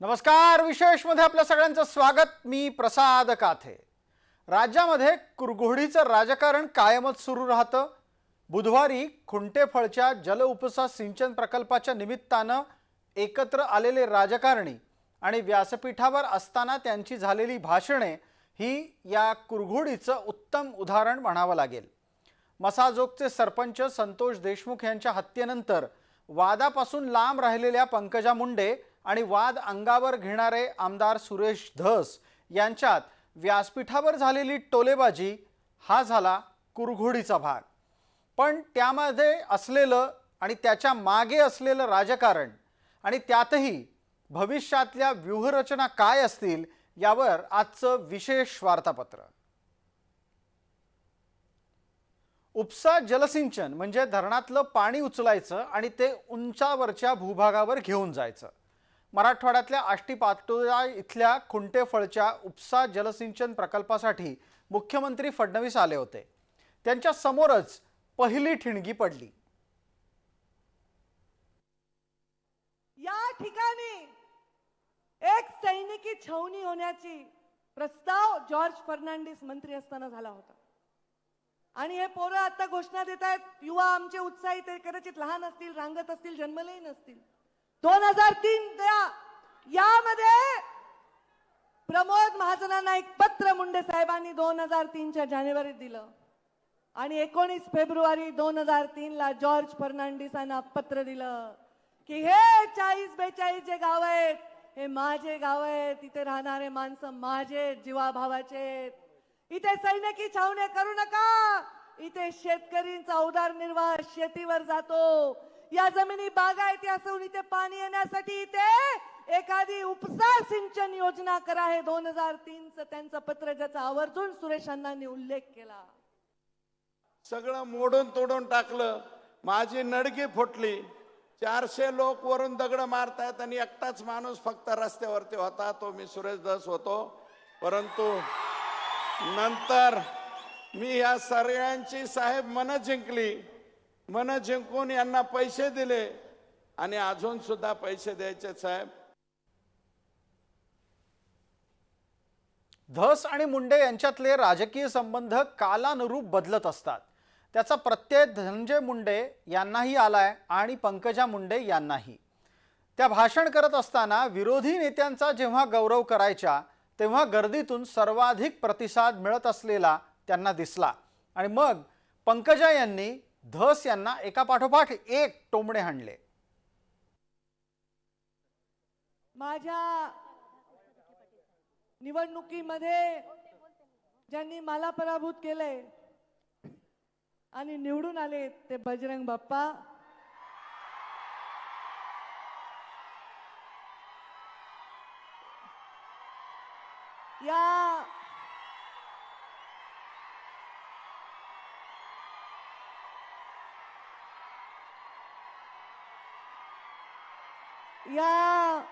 नमस्कार विशेषमध्ये आपल्या सगळ्यांचं स्वागत. मी प्रसाद काथे. राज्यामध्ये कुरघोडीचं राजकारण कायमच सुरू राहतं. बुधवारी खुंटेफळच्या जलउपसा सिंचन प्रकल्पाच्या निमित्तानं एकत्र आलेले राजकारणी आणि व्यासपीठावर असताना त्यांची झालेली भाषणे ही या कुरघोडीचं उत्तम उदाहरण म्हणावं लागेल. मसाजोगचे सरपंच संतोष देशमुख यांच्या हत्येनंतर वादापासून लांब राहिलेल्या पंकजा मुंडे आणि वाद अंगावर घेणारे आमदार सुरेश धस यांच्यात व्यासपीठावर झालेली टोलेबाजी हा झाला कुरघोडीचा भाग. पण त्यामध्ये असलेलं आणि त्याच्यामागे असलेलं राजकारण आणि त्यातही भविष्यातल्या व्यूहरचना काय असतील यावर आजचं विशेष वार्तापत्र. उपसा जलसिंचन म्हणजे धरणातलं पाणी उचलायचं आणि ते उंचावरच्या भूभागावर घेऊन जायचं. मराठवाड्यातल्या आष्टी पातोळा इथल्या खुंटेफळच्या उपसा जलसिंचन प्रकल्पासाठी मुख्यमंत्री फडणवीस आले होते. त्यांच्या समोरच पहिली ठिणगी पडली. या ठिकाणी एक सैनिकी छावणी होण्याची प्रस्ताव जॉर्ज फर्नांडिस मंत्री असताना झाला होता. आणि हे पोरं आता घोषणा देत आहेत युवा आमचे उत्साहित कदाचित लहान असतील रांगत असतील जन्मलेही नसतील. दोन हजार तीन यामध्ये प्रमोद महाजनांना एक पत्र मुंडे साहेबांनी दोन हजार तीनच्या जानेवारीत दिलं. आणि एकोणीस फेब्रुवारी दोन हजार तीन ला जॉर्ज फर्नांडिसांना पत्र दिलं की हे चाळीस बेचाळीस जे गाव आहेत हे माझे गाव आहेत तिथे राहणारे माणसं माझे जीवाभावाचे इथे सैनिकी छावणे करू नका. इथे शेतकरींचा उदरनिर्वाह शेतीवर जातो. या जमिनी बागायती असून इथे पाणी येण्यासाठी इथे एखादी उपसा सिंचन योजना करा हे दोन हजार तीनच त्यांचं पत्र ज्याचा आवर्जून सुरेश अण्णांनी उल्लेख केला. सगळं मोडून तोडून टाकलं माझी नडगी फुटली. चारशे लोक वरून दगड मारतायत आणि एकटाच माणूस फक्त रस्त्यावरती होता तो मी सुरेश दस होतो. परंतु नंतर मी या सगळ्यांची साहेब मन जिंकली. मन जिंकून यांना पैसे दिले आणि अजून सुद्धा पैसे द्यायचे साहेब. धस आणि मुंडे यांच्यातले राजकीय संबंध कालानुरूप बदलत असतात. त्याचा प्रत्यय धनंजय मुंडे यांनाही आलाय आणि पंकजा मुंडे यांनाही. त्या भाषण करत असताना विरोधी नेत्यांचा जेव्हा गौरव करायच्या तेव्हा गर्दीतून सर्वाधिक प्रतिसाद मिळत असलेला त्यांना दिसला. आणि मग पंकजा यांनी धस यांना एका पाठोपाठ एक टोमणे हाणले. माझ्या निवडणुकीमध्ये ज्यांनी मला पराभूत केलंय आणि निवडून आले ते बजरंग बाप्पा. या या.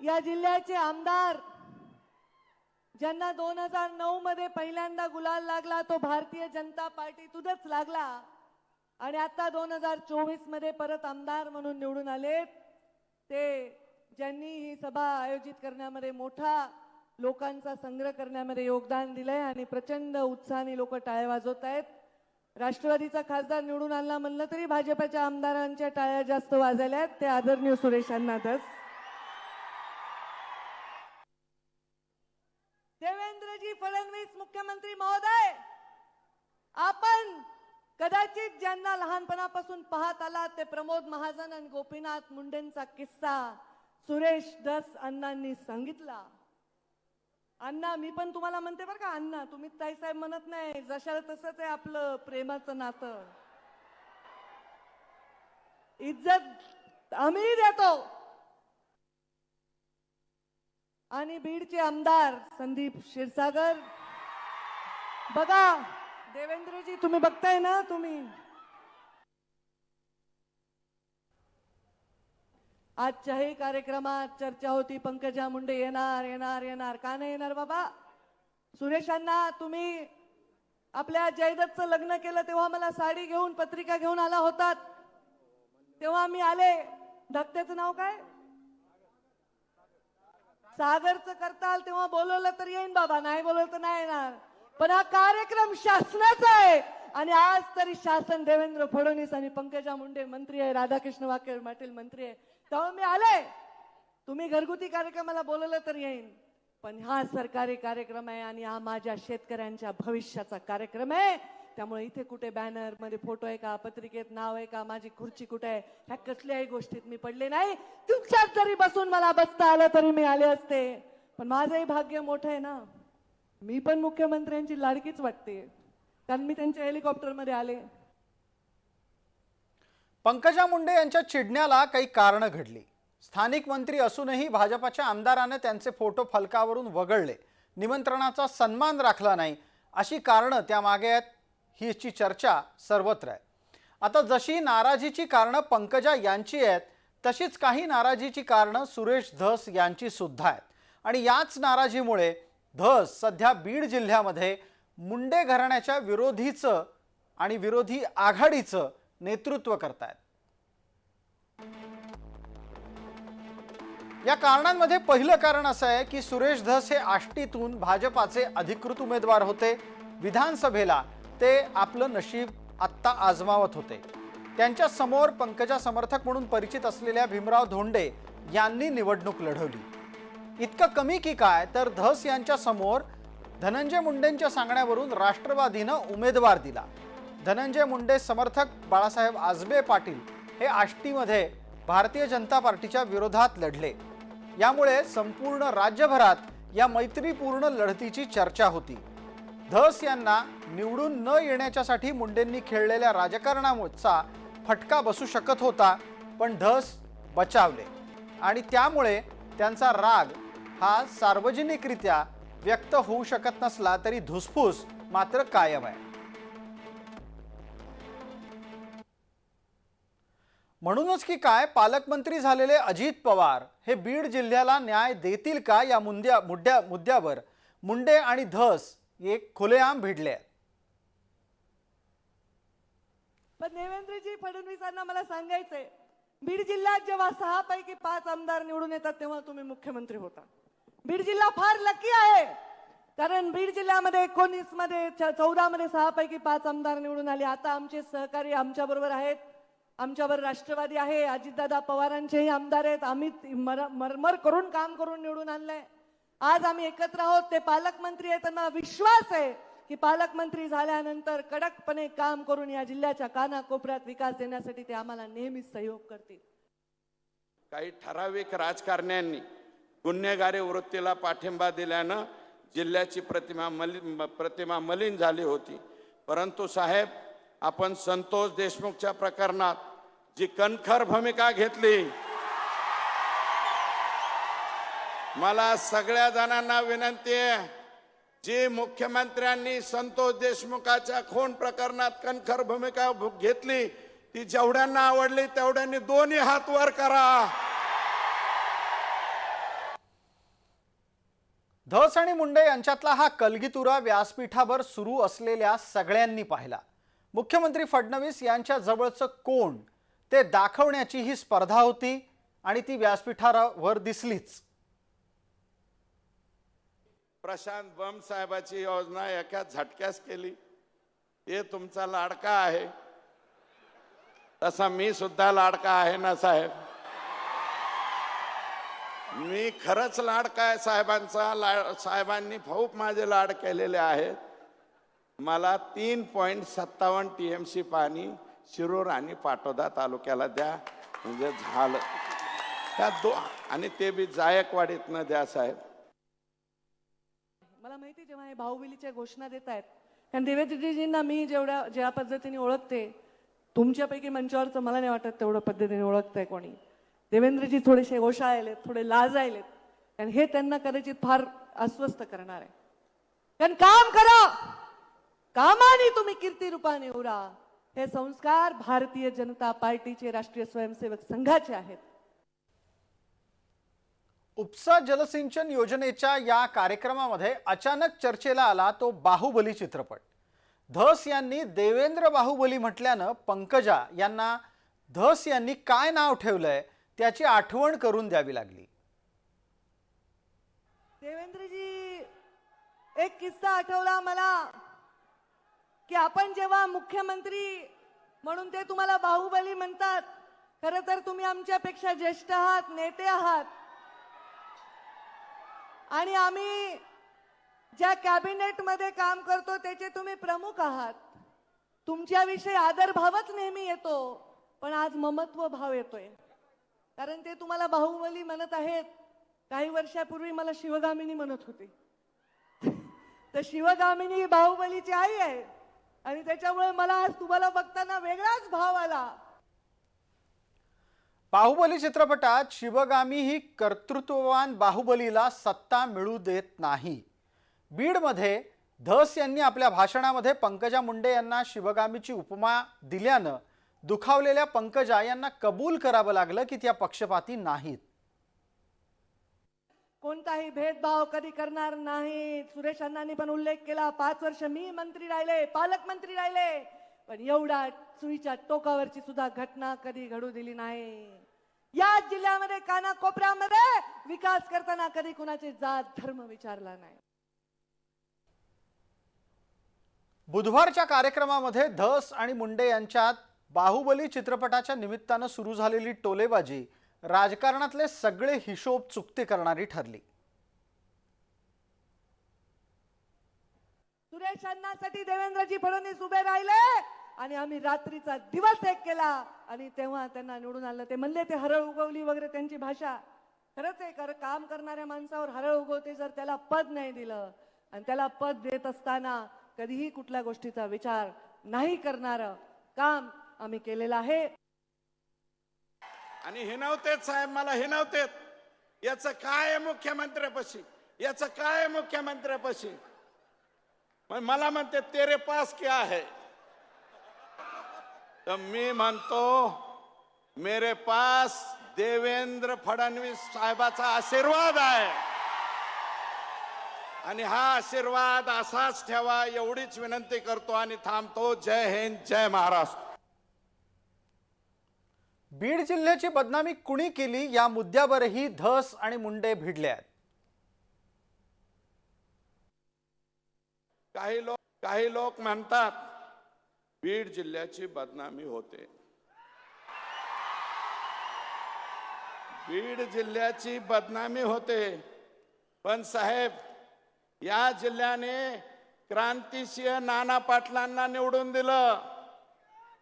या जिल्ह्याचे आमदार ज्यांना दोन हजार नऊ मध्ये पहिल्यांदा गुलाल लागला तो भारतीय जनता पार्टीतूनच लागला. आणि आता दोन हजार चोवीसमध्ये परत आमदार म्हणून निवडून आले. ते ज्यांनी ही सभा आयोजित करण्यामध्ये मोठा लोकांचा संग्रह करण्यामध्ये योगदान दिलंय आणि प्रचंड उत्साहाने लोक टाळे वाजवत आहेत. राष्ट्रवादीचा खासदार निवडून आणला म्हणलं तरी भाजपाच्या आमदारांच्या टाळ्या जास्त वाजल्या आहेत. ते आदरणीय सुरेश देवेंद्रजी फडणवीस मुख्यमंत्री महोदय आपण कदाचित ज्यांना लहानपणापासून पाहत आलात ते प्रमोद महाजन आणि गोपीनाथ मुंडेंचा किस्सा सुरेश दस अण्णांनी सांगितला. अण्णा मी पण तुम्हाला म्हणते बरं का अण्णा तुम्ही ताईसाहेब म्हणत नाही जशाला तसंच आहे आपलं प्रेमाचं नातं. इज्जत आम्ही देतो. आणि बीडचे आमदार संदीप क्षीरसागर. बघा देवेंद्रजी तुम्ही बघताय ना तुम्ही? आजच्याही कार्यक्रमात चर्चा होती पंकजा मुंडे येणार येणार येणार. का नाही येणार बाबा? सुरेशांना तुम्ही आपल्या जयदत्तचं लग्न केलं तेव्हा मला साडी घेऊन पत्रिका घेऊन आला होतात. तेव्हा मी आले. धक्त्याचं नाव काय? सागरचं करताल तेव्हा बोलवलं तर येईन बाबा नाही बोलवलं तर नाही येणार. पण हा कार्यक्रम शासनाचा आहे. आणि आज तरी शासन देवेंद्र फडणवीस आणि पंकजा मुंडे मंत्री आहे राधाकृष्ण वाके पाटील मंत्री आहे. तेव्हा मी आले तुम्ही घरगुती कार्यक्रमाला बोलवलं तर येईन. पण हा सरकारी कार्यक्रम आहे आणि हा माझ्या शेतकऱ्यांच्या भविष्याचा कार्यक्रम आहे. त्यामुळे इथे कुठे बॅनरमध्ये फोटो आहे का पत्रिकेत नाव आहे का माझी खुर्ची कुठे आहे ह्या कसल्याही गोष्टीत मी पडले नाही. तुमच्यात जरी बसून मला बसता आलं तरी मी आले असते. पण माझंही भाग्य मोठं आहे ना. मी पण मुख्यमंत्र्यांची लाडकीच वाटते. कारण मी त्यांच्या हेलिकॉप्टरमध्ये आले. पंकजा मुंडे यांच्या चिडण्याला काही कारणं घडली. स्थानिक मंत्री असूनही भाजपाच्या आमदारानं त्यांचे फोटो फलकावरून वगळले. निमंत्रणाचा सन्मान राखला नाही. अशी कारणं त्यामागे आहेत हीची चर्चा सर्वत्र आहे. आता जशी नाराजीची कारणं पंकजा यांची आहेत तशीच काही नाराजीची कारणं सुरेश धस यांची सुद्धा आहेत. आणि याच नाराजीमुळे धस सध्या बीड जिल्ह्यामध्ये मुंडे घराण्याच्या विरोधीचं आणि विरोधी आघाडीचं नेतृत्व करतायत. या कारणांमध्ये पहिलं कारण असं आहे की सुरेश धस हे आष्टीतून भाजपाचे अधिकृत उमेदवार होते. विधानसभेला ते आपलं नशीब आत्ता आजमावत होते. त्यांच्यासमोर पंकजा समर्थक म्हणून परिचित असलेल्या भीमराव धोंडे यांनी निवडणूक लढवली. इतकं कमी की काय तर धस यांच्या समोर धनंजय मुंडेंच्या सांगण्यावरून राष्ट्रवादीनं उमेदवार दिला. धनंजय मुंडे समर्थक बाळासाहेब आजबे पाटील हे आष्टीमध्ये भारतीय जनता पार्टीच्या विरोधात लढले. यामुळे संपूर्ण राज्यभरात या मैत्रीपूर्ण लढतीची चर्चा होती. धस यांना निवडून न येण्याच्यासाठी मुंडेंनी खेळलेल्या राजकारणाचा फटका बसू शकत होता पण धस बचावले. आणि त्यामुळे त्यांचा राग हा सार्वजनिकरित्या व्यक्त होऊ शकत नसला तरी धुसफूस मात्र कायम आहे. म्हणूनच की काय पालकमंत्री झालेले अजित पवार हे बीड जिल्ह्याला न्याय देतील का या मुद्द्या मुद्द्या मुद्द्यावर? मुंडे आणि धस एक खुलेआम भिडले आहेत. पण देवेंद्रजी फडणवीसांना मला सांगायचंय बीड जिल्ह्यात जेव्हा सहा पैकी पाच आमदार निवडून येतात तेव्हा तुम्ही मुख्यमंत्री होता. बीड जिल्हा फार लकी आहे कारण बीड जिल्ह्यामध्ये एकोणीसमध्ये चौदा मध्ये सहा पैकी पाच आमदार निवडून आले. आता आमचे सहकारी आमच्या बरोबर आहेत. आमच्यावर राष्ट्रवादी आहे अजितदादा पवारांचेही आमदार आहेत आम्ही मर- मरमर करून काम करून निवडून आणलंय. आज आम्ही एकत्र आहोत ते पालकमंत्री आहेत त्यांना विश्वास आहे की पालकमंत्री झाल्यानंतर कडकपणे काम करून या जिल्ह्याच्या कानाकोपऱ्यात विकास देण्यासाठी ते आम्हाला नेहमीच सहयोग करतील. काही ठराविक राजकारण्यांनी गुन्हेगारी वृत्तीला पाठिंबा दिल्यानं जिल्ह्याची प्रतिमा मलिन प्रतिमा मलिन झाली होती. परंतु साहेब आपण संतोष देशमुखच्या प्रकरणात जी कणखर भूमिका घेतली. मला सगळ्या जणांना विनंती आहे जी मुख्यमंत्र्यांनी संतोष देशमुखाच्या खून प्रकरणात कणखर भूमिका घेतली ती जेवढ्यांना आवडली तेवढ्यांनी दोन्ही हात वर करा. धस आणि मुंडे यांच्यातला हा कलगीतुरा व्यासपीठावर सुरू असलेल्या सगळ्यांनी पाहिला. मुख्यमंत्री फडणवीस यांच्या जवळचं कोण ते दाखवण्याची ही स्पर्धा होती आणि ती व्यासपीठावर दिसलीच. प्रशांत बम साहेबाची योजना एका झटक्यास केली. हे तुमचा लाडका आहे. तसा मी सुद्धा लाडका आहे ना साहेब? मी खरंच लाडका आहे साहेबांचा ला साहेबांनी खूप माझे लाड केलेले आहेत. मला तीन पॉईंट सत्तावन्न टी एम सी पाणी शिरोर आणि पाटोदा तालुक्याला द्या म्हणजे झालं. त्या दो आणि ते बी जायकवाडीतनं द्या साहेब. मला माहिती जेव्हा हे भाऊबिलीच्या घोषणा देत आहेत कारण देवेंद्रजींना मी जेवढ्या ज्या पद्धतीने ओळखते तुमच्यापैकी मंचावरचं मला नाही वाटत तेवढ्या पद्धतीने ओळखतंय कोणी. देवेंद्रजी थोडेसे ओशाळलेत थोडे लाजायलेत कारण हे त्यांना कदाचित फार अस्वस्थ करणार आहे. कारण काम करा! कामाने तुम्ही कीर्ती रूपाने उरा. हे संस्कार भारतीय जनता पार्टीचे राष्ट्रीय स्वयंसेवक संघाचे आहेत. उपसा जलसिंचन योजनेच्या या कार्यक्रमामध्ये अचानक चर्चेला आला तो बाहुबली चित्रपट. धस यांनी देवेंद्र बाहुबली म्हटल्यानं पंकजा यांना धस यांनी काय नाव ठेवलंय त्याची आठवण करून द्यावी लागली. देवेंद्रजी एक किस्सा आठवला मला. की आपण जेव्हा मुख्यमंत्री म्हणून ते तुम्हाला बाहुबली म्हणतात खर तर तुम्ही आमच्यापेक्षा ज्येष्ठ आहात नेते आहात. आणि आम्ही ज्या कॅबिनेटमध्ये काम करतो त्याचे तुम्ही प्रमुख आहात. तुमच्याविषयी आदरभावच नेहमी येतो पण आज ममत्व भाव येतोय. कारण ते तुम्हाला बाहुबली म्हणत आहेत. काही वर्षापूर्वी मला शिवगामिनी म्हणत होते. तर शिवगामिनी ही बाहुबलीची आई आहे. आणि त्याच्यामुळे मला आज तुम्हाला बघताना वेगळाच भाव आला. बाहुबली चित्रपटात शिवगामी ही कर्तृत्ववान बाहुबलीला सत्ता मिळू देत नाही. बीडमध्ये धस यांनी आपल्या भाषणामध्ये पंकजा मुंडे यांना शिवगामीची उपमा दिल्यानं दुखावलेल्या पंकजा यांना कबूल करावं लागलं की त्या पक्षपाती नाहीत. कोणताही भेदभाव कधी करणार नाही. सुरेश अण्णांनी पण उल्लेख केला पाच वर्ष मी मंत्री राहिले पालकमंत्री राहिले पण एवढा सुईच्या टोकावरची सुद्धा घटना कधी घडू दिली नाही. या जिल्ह्यामध्ये कानाकोपऱ्यामध्ये विकास करताना कधी कुणाचे जात धर्म विचारला नाही. बुधवारच्या कार्यक्रमामध्ये धस आणि मुंडे यांच्यात बाहुबली चित्रपटाच्या निमित्तानं सुरू झालेली टोलेबाजी. राजकारणातले सगळे हिशोब चुकते करणारी ठरली. सुरेश अण्णासाठी देवेंद्रजी फडणवीस उभे राहिले आणि आम्ही रात्रीचा दिवस एक केला आणि तेव्हा त्यांना निवडून आलं ते म्हणले ते हरळ उगवली वगैरे त्यांची भाषा. खरंच आहे कर काम करणाऱ्या माणसावर हरळ उगवते जर त्याला पद नाही दिलं आणि त्याला पद देत असताना कधीही कुठल्या गोष्टीचा विचार नाही करणार काम आम्ही केलेलं आहे. आणि हे नव्हतेच साहेब मला हे याचं काय आहे मुख्यमंत्र्यापाशी? याचं काय आहे मुख्यमंत्र्यापाशी? मग मला म्हणते तेरे पास क्या है? तर मी म्हणतो मेरे पास देवेंद्र फडणवीस साहेबाचा आशीर्वाद आहे. आणि हा आशीर्वाद असाच ठेवा एवढीच विनंती करतो आणि थांबतो. जय हिंद जय महाराष्ट्र. बीड जिल्ह्याची बदनामी कुणी केली या मुद्द्यावरही धस आणि मुंडे भिडले आहेत. काही लोक काही लोक म्हणतात बीड जिल्ह्याची बदनामी होते. बीड जिल्ह्याची बदनामी होते. पण साहेब या जिल्ह्याने क्रांतिसिंह नाना पाटलांना निवडून दिलं.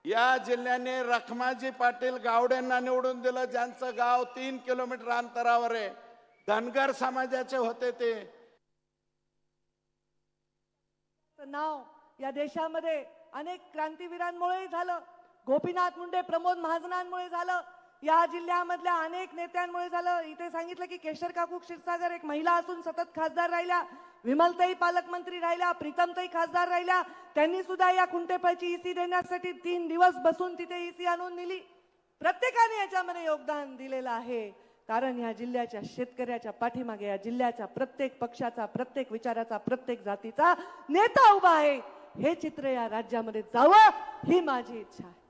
या जिल्ह्याने रखमाजी पाटील गावडेंना निवडून दिलं ज्यांचं गाव तीन किलोमीटर अंतरावर आहे. धनगर समाजाचे होते ते. नाव या देशामध्ये अनेक क्रांतीवीरांमुळे झालं. गोपीनाथ मुंडे प्रमोद महाजनांमुळे झालं. या जिल्ह्यामधल्या अनेक नेत्यांमुळे झालं. इथे सांगितलं की केशर काकू क्षीरसागर एक महिला असून सतत खासदार राहिल्या. विमलताई पालकमंत्री राहिल्या प्रीतमताई खासदार राहिल्या. त्यांनी सुद्धा या खुंटेपळची ईसी देण्यासाठी तीन दिवस बसून तिथे ईसी आणून दिली. प्रत्येकाने याच्यामध्ये योगदान दिलेलं आहे. कारण या जिल्ह्याच्या शेतकऱ्याच्या पाठीमागे या जिल्ह्याच्या प्रत्येक पक्षाचा प्रत्येक विचाराचा प्रत्येक जातीचा नेता उभा आहे. हे चित्र या राज्यामध्ये जावं ही माझी इच्छा आहे.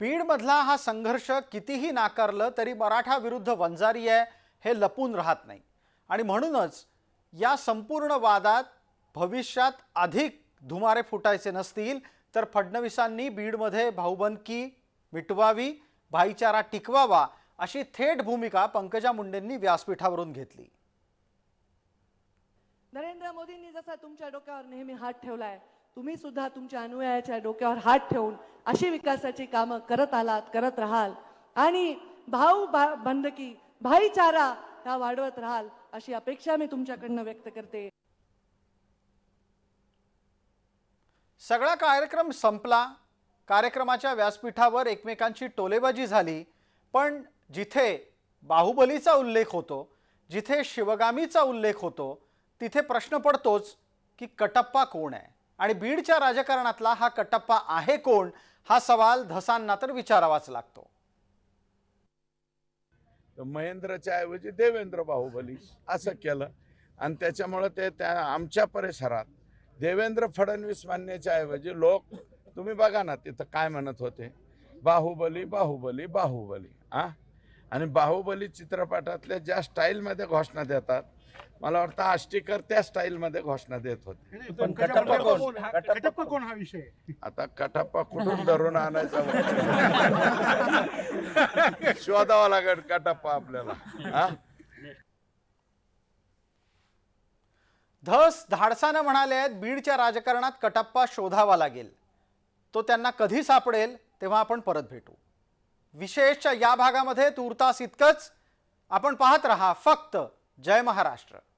बीडमधला हा संघर्ष कितीही नाकारलं तरी मराठा विरुद्ध वंजारी आहे हे लपून राहत नाही. आणि म्हणूनच या संपूर्ण वादात भविष्यात अधिक धुमारे फुटायचे नसतील तर फडणवीसांनी बीडमध्ये भाऊबंदकी मिटवावी भाईचारा टिकवावा अशी थेट भूमिका पंकजा मुंडेंनी व्यासपीठावरून घेतली. नरेंद्र मोदींनी जसा तुमच्या डोक्यावर नेहमी हात ठेवलाय तुम्ही सुद्धा तुमच्या अनुयायाच्या डोक्यावर हात ठेवून अशी विकासाची कामं करत आलात करत राहाल. आणि भाऊ भा- बंदकी भाईचारा ह्या वाढवत राहाल अशी अपेक्षा मी तुमच्याकडनं व्यक्त करते. सगळा कार्यक्रम संपला. कार्यक्रमाच्या व्यासपीठावर एकमेकांची टोलेबाजी झाली. पण जिथे बाहुबलीचा उल्लेख होतो जिथे शिवगामीचा उल्लेख होतो तिथे प्रश्न पडतोच की कटप्पा कोण आहे? आणि बीडच्या राजकारणातला हा कटप्पा आहे कोण? हा सवाल धसांना तर विचारावाच लागतो. महेंद्रच्या ऐवजी देवेंद्र बाहुबली असं केलं. आणि त्याच्यामुळं ते त्या आमच्या परिसरात देवेंद्र फडणवीस मानण्याच्या ऐवजी लोक तुम्ही बघा ना तिथं काय म्हणत होते. बाहुबली बाहुबली बाहुबली आ? आणि बाहुबली चित्रपटातल्या ज्या स्टाईलमध्ये घोषणा देतात मला वाटतं आष्टीकर त्या स्टाईलमध्ये घोषणा देत होते. पण कटप्पा कोण? कटप्पा कोण? हा विषय? आता कटाप्पा कुठून धरून आणायचा शोधावा लागेल कटाप्पा आपल्याला. हा? धस धाडसानं म्हणाले आहेत बीडच्या राजकारणात कटप्पा शोधावा लागेल. तो त्यांना कधी सापडेल तेव्हा आपण परत भेटू. विशेषच्या या भागामध्ये तूर्तास इतकंच. आपण पाहत रहा फक्त जय महाराष्ट्र.